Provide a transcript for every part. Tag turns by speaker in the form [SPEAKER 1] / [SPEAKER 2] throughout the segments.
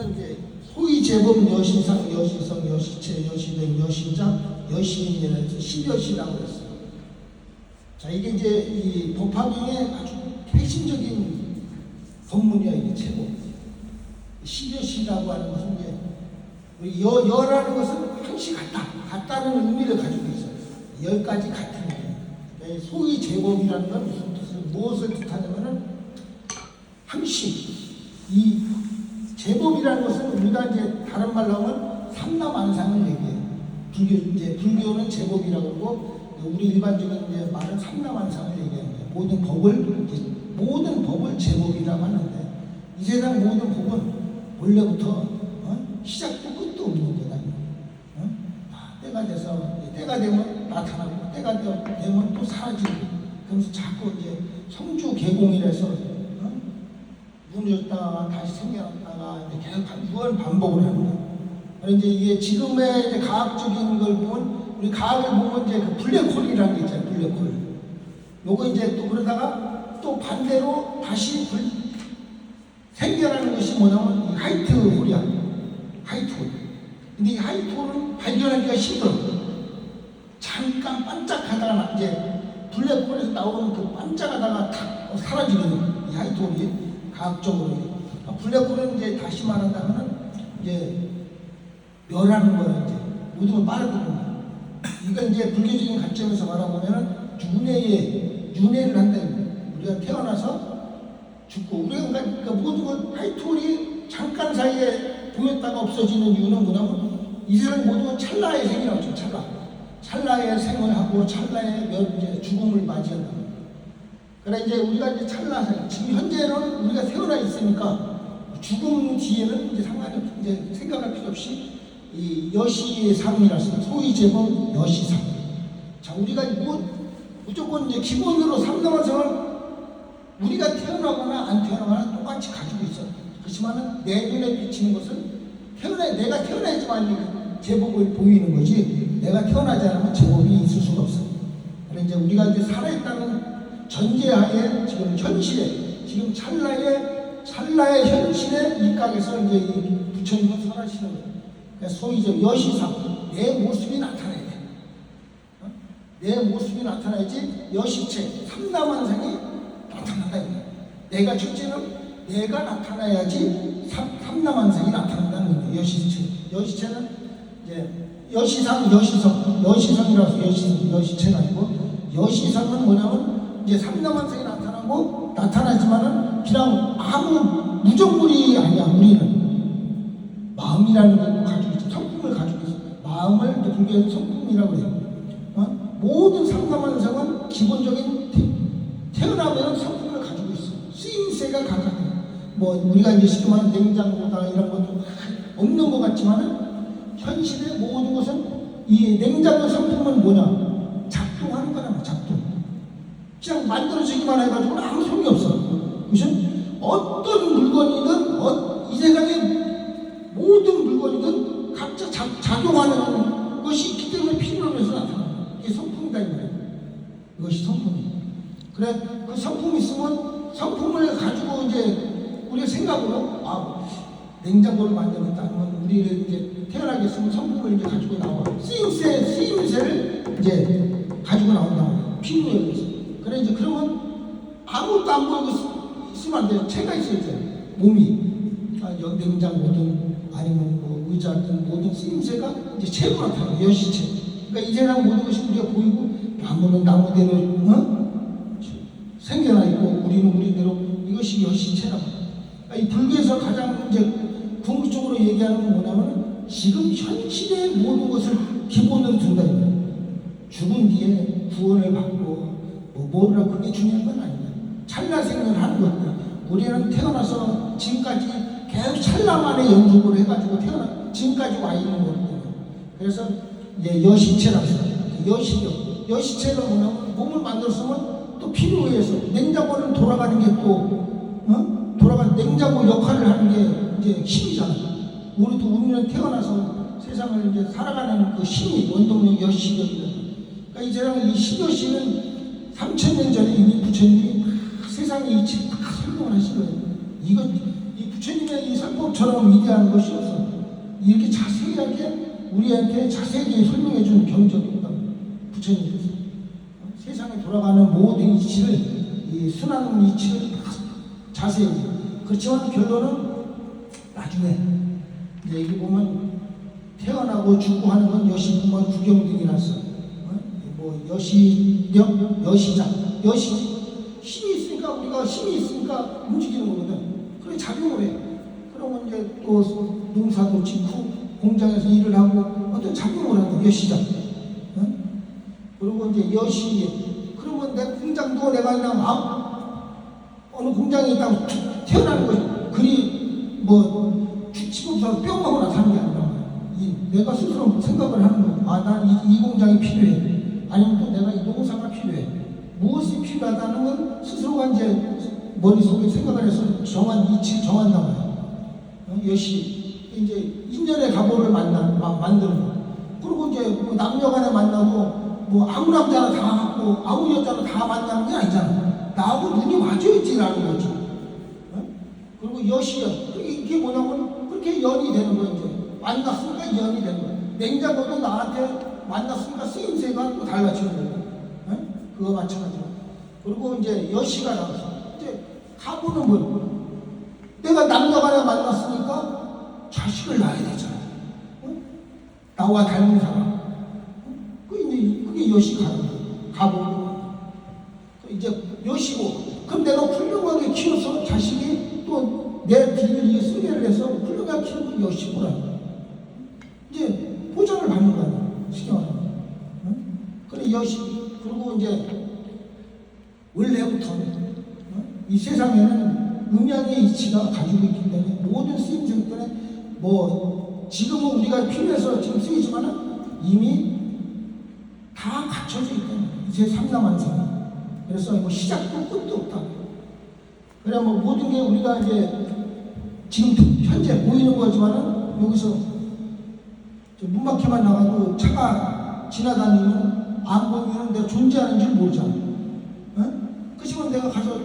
[SPEAKER 1] 저는 이제 소위 제법 여신상, 여신성, 여시체, 여신행, 여신장, 여신이라는 신여시라고 했어요. 자 이게 이제 이 법화경의 아주 핵심적인 법문이야 이게 제법. 신여시라고 하는 것은 이제 여, 여라는 것은 항시 같다, 같다는 의미를 가지고 있어요. 열 가지 같은 게. 소위 제법이라는 건 무슨 뜻을 무엇을 뜻하냐면은 항시 이 제법이라는 것은 우리가 이제 다른 말로 하면 삼라만상을 얘기해요. 불교 이제 불교는 제법이라고 그러고 우리 일반적인 이제 말은 얘기하는 거예요. 모든 법을 모든 법을 제법이라고 하는데 이 세상 모든 법은 원래부터 어? 시작도 끝도 없는 거다. 어? 다 때가 돼서 때가 되면 나타나고 때가 되- 되면 또 사라지고 그러면서 자꾸 이제 성주 개공이라서 어? 무너졌다가 다시 생겨났다가 계속 반- 무한 반복을. 그래서 이제 이게 지금의 이제 과학적인 걸 보면 우리 과학을 보면 이제 그 블랙홀이라는 게 있잖아요. 블랙홀. 요거 이제 또 그러다가 또 반대로 다시 불, 생겨나는 것이 뭐냐면 이 하이트 홀이야. 하이트 홀. 근데 이 하이트 홀은 발견하기가 힘들어. 잠깐 반짝하다가 나- 이제 블랙홀에서 나오는 그 반짝하다가 탁 사라지거든. 이 하이트 홀이 과학적으로. 아, 블랙홀은 이제 다시 말한다면은 이제 멸하는 거야 이제 모든 걸 빨아들이는 거야. 이건 이제 불교적인 관점에서 말하면은 윤회에 윤회를 한다는. 우리가 태어나서 죽고 우리가 그러니까 모든 걸 하이톨이 잠깐 사이에 보였다가 없어지는 이유는 뭐냐면 이 세상 모든 건 찰나의 생이라고 하죠 찰나 찰나의 생을 하고 찰나의 멸, 이제 죽음을 맞이한다 그래 이제 우리가 이제 찰나 생 지금 현재는 우리가 태어나 있으니까 죽음 뒤에는 이제 상관이 없 이제 생각할 필요 없이 이 여시의 삶이라서 소위 제법 여시상 자 우리가 뭐 무조건 이제 기본으로 삼남한성을 우리가 태어나거나 안 태어나거나 똑같이 가지고 있어. 그렇지만은 내 눈에 비치는 것은 태어나 내가 태어나야지만 이 제복을 보이는 거지. 내가 태어나지 않으면 제복이 있을 수가 없어. 그래서 이제 우리가 이제 살아있다는 전제하에 지금 현실에 지금 찰나의 찰나의 현실의 입각에서 이제 이 부처님은 살아시는 거예요. 그러니까 소위 이제 여시상 내 모습이 나타나야 돼. 어? 내 모습이 나타나야지 여시체 삼남한상이 나타나야 돼. 내가 첫째는 내가 나타나야지 삼, 삼남한상이 나타난다는 거예요. 여시체. 여시체는 이제 여시상, 여시성, 여시성이라서 여시, 여시체가 아니고 여시상은 뭐냐면 이제 삼남한상이 나타나고 나타나지만은 그냥 아무 무정물이 아니야. 우리는 마음이라는 걸 가지고 있어. 성품을 가지고 있어. 마음을 불교의 성품이라고 해요. 어? 모든 상담한상은 기본적인 태- 태어나면 성품을 가지고 있어. 쓰임새가 각각이야. 뭐 우리가 이제 쉽게 말하는 냉장고다 이런 것도 없는 것 같지만은 현실의 모든 것은 이 냉장고 성품은 뭐냐? 그냥 만들어지기만 해가지고 아무 소용이 없어. 그죠? 어떤 물건이든 어, 이 세상에 모든 물건이든 각자 작, 작용하는 것이 있기 때문에 필요로 해서 나타나. 이게 성품이다 이 말이에요. 이것이 성품이. 그래 그 성품이 있으면 성품을 가지고 이제 우리가 생각으로 아 냉장고를 만들었다 하면 우리를 이제 태어나게 했으면 성품을 이제 가지고 나와 쓰임새 쓰임새를 이제 가지고 나온다 의해서. 그래 이제 그러면 아무것도 안 보이고 있- 있으면 안 돼요. 체가 있어야 돼. 몸이 아, 여- 냉장고든 아니면 뭐 의자든 모든 쓰임새가 이제 체로 나타나 여시체. 그러니까 이 세상 모든 것이 우리가 보이고 나무는 나무대로 어? 생겨나 있고 우리는 우리대로 이것이 여시체라고. 그러니까 이 불교에서 가장 이제 궁극적으로 얘기하는 건 뭐냐면 지금 현실의 모든 것을 기본으로 둔다. 죽은 뒤에 구원을 받고 뭐 뭐라 그게 중요한 건 아니야. 찰나 생각을 하는 거야. 우리는 태어나서 지금까지 계속 찰나만의 연속으로 해가지고 태어나 지금까지 와 있는 거거든요. 그래서 이제 여시체라고 해요. 여시력. 여시체가 뭐냐면 몸을 만들었으면 또 필요에 의해서 냉장고는 돌아가는 게또 어? 돌아가는 냉장고 역할을 하는 게 이제 힘이잖아. 우리도 우리는 태어나서 세상을 이제 살아가는 그 힘이 원동력 여시력이다. 그러니까 이 세상 이 신여시는 3천 년 전에 이미 부처님이 다 세상의 이치를 다 설명을 하신 거예요. 이거 이 부처님의 이 설법처럼 위대한 것이 없어. 이렇게 자세하게 우리한테 자세하게 설명해 주는 경전이 없다. 부처님께서 세상에 돌아가는 모든 이치를 이 순환 이치를 다 자세히 그렇지만 결론은 나중에 이제 여기 보면 태어나고 죽고 하는 건 여시부만 구경등이라서 어? 뭐 여시 력 여시장 여시 힘이 있으니까 우리가 힘이 있으니까 움직이는 거거든 그래 작용을 해 그러면 이제 또 농사도 짓고 공장에서 일을 하고 어떤 작용을 하고 여시장 어? 그리고 이제 여시 그러면 내 공장도 내가 그냥 아무 어느 공장에 있다고 툭 태어나는 거지. 그리 뭐 죽지못해서 뿅 하고 나타나는 게 아니라 이 내가 스스로 생각을 하는 거. 아, 난이 이 공장이 필요해. 아니면 또 농사가 필요해. 무엇이 필요하다는 건 스스로가 이제 머릿속에 생각을 해서 정한 이치를 정한단 말이야. 어? 여시 이제 인연의 가보를 만나 마- 만드는 거. 그리고 이제 뭐 남녀간에 만나도 뭐 아무 남자나 다 하고 아무 여자나 다 만나는 게 아니잖아. 나하고 눈이 맞아있지라는 거지. 어? 그리고 여시여 이게, 뭐냐면 그렇게 연이 되는 거야 이제 만났으니까 연이 되는 거야. 냉장고도 나한테 만났으니까 쓰임새가 또 달라지는. 어? 그거 마찬가지야. 그리고 이제 여시가 나왔어. 이제 가보는 뭐 내가 남녀간에 만났으니까 자식을 낳아야 되잖아. 어? 나와 닮은 사람. 어? 그 이제 그게 여시 가는 거야. 가보. 이제 여시고 그럼 내가 훌륭하게 키워서 자식이 또 내 뒤를 위해 수리를 해서 훌륭하게 키우고 여시구나. 이제 보장을 받는 거 아니야. 신경을. 응? 그래 여시 그리고 이제 원래부터는 어? 이 세상에는 음양의 이치가 가지고 있기 때문에 모든 쓰임새 때문에 뭐 지금은 우리가 필요해서 지금 쓰이지만은 이미 다 갖춰져 있다는 이제 삼남한상 그래서 뭐 시작도 끝도 없다. 그래 뭐 모든 게 우리가 이제 지금 현재 보이는 거지만은 여기서 저 문밖에만 나가도 차가 지나다니면 안 보이면 내가 존재하는 줄 모르잖아. 어? 그치만 내가 가서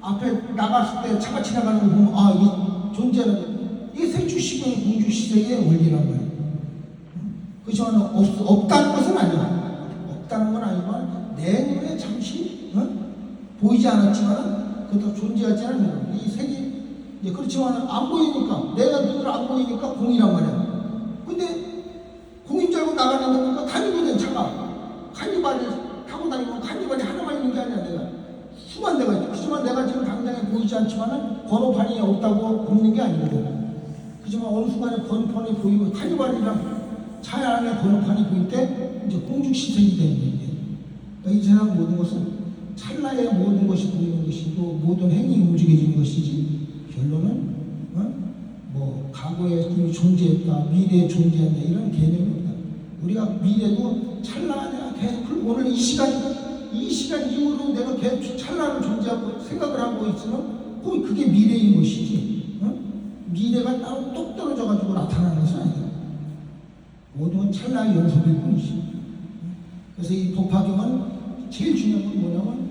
[SPEAKER 1] 앞에 나갔을 때 차가 지나가는 거 보면 아 이게 존재하는 거. 이게 세주시경 공주시대의 원리란 말이야. 그렇지만 없, 없다는 것은 아니야. 없다는 건 아니지만 내 눈에 잠시 어? 보이지 않았지만 그것도 존재하지 않는 거야. 이 색이 이제 그렇지만 안 보이니까 내가 눈으로 안 보이니까 공이란 말이야. 근데 공인 줄 알고 나가는 거니까 다니거든 차가. 간이발이 타고 다니면 간이발이 하나만 있는 게 아니야 내가. 수만 대가 있어. 그렇지만 내가 지금 당장에 보이지 않지만은 번호판이 없다고 보는 게 아니거든. 그지만 어느 순간에 번호판이 보이고 카니발이랑 차 안에 번호판이 보일 때 이제 공중 시선이 되는 거예요. 이 세상 모든 것은 찰나에 모든 것이 보이는 것이고 모든 행위 움직여지는 것이지 결론은 어? 뭐 과거에 이미 존재했다 미래에 존재한다 이런 개념이 없다. 우리가 미래도 찰나에 계속 오늘 이 시간 이 시간 이후로 내가 계속 찰나를 존재하고 생각을 하고 있으면 거의 그게 미래인 것이지. 어? 미래가 따로 똑 떨어져 가지고 나타나는 것은 아니다. 모든 건 찰나의 연속일 뿐이지. 그래서 이 법화경은 제일 중요한 건 뭐냐면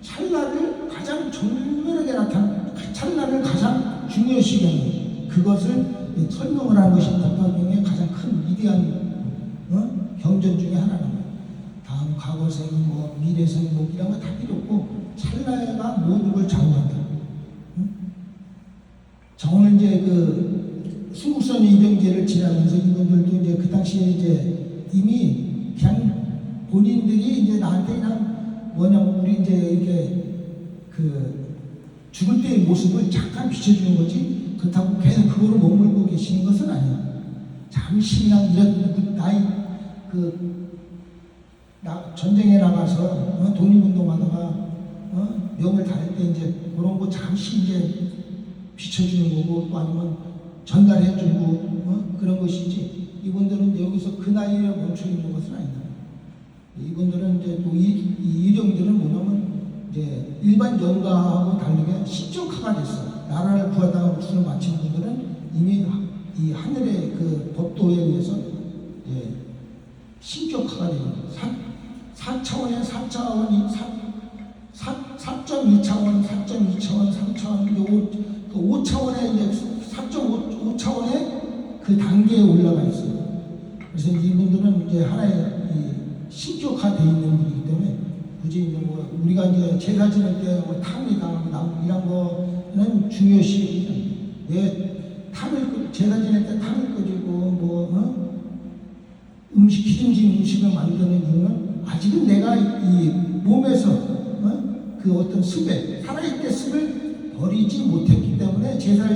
[SPEAKER 1] 찰나를 가장 정면하게 나타나는 찰나를 가장 중요시 여기는 그것을 설명을 하는 것이 법화경의 가장 큰 위대한 어? 경전. 다음 과거생, 뭐 미래생, 뭐 이런 거다 필요 없고 찰나가 모든 걸 좌우한다. 응? 정을 이제 그 수국선 이병제를 지나면서 이분들도 이제 그 당시에 이제 이미 그냥 본인들이 이제 나한테 그냥 뭐냐면 우리 이제 이렇게 그 죽을 때의 모습을 잠깐 비춰주는 거지 그렇다고 계속 그거를 머물고 계시는 것은 아니야. 잠시 그냥 이런 그 나이 그 나, 전쟁에 나가서 어, 독립운동하다가 어, 명을 다할 때 이제 그런 거 잠시 이제 비춰주는 거고 또 아니면 전달해주고 어, 그런 것이지 이분들은 여기서 그 나이에 멈춰 있는 것은 아니다. 이분들은 이제 또 이, 이 일용들은 뭐냐면 이제 일반 영가하고 다르게 신적화가 됐어. 나라를 구하다가 목숨을 마친 분들은 이미 하- 이 하늘의 그 법도에 의해서 예, 신격화가 되는 거예요. 4, 차원의 4차원이 4, 4, 4.1차원, 4.2차원, 3차원, 요그 5차원의 이제 3.5차원의 그 단계에 올라가 있어요. 그래서 이분들은 이제 하나의 이 신격화되어 있는 분이기 때문에 굳이 이제 뭐 우리가 이제 제사 지낼 때뭐 탐이 당하고 이런 거는 중요시 왜 끄- 제사 지낼 때 탐을 끄지고 뭐 어? 음식 기름진 음식을 만드는 이유는 아직은 내가 이 몸에서 어? 그 어떤 습에 살아있게 습을 버리지 못했기 때문에 제사를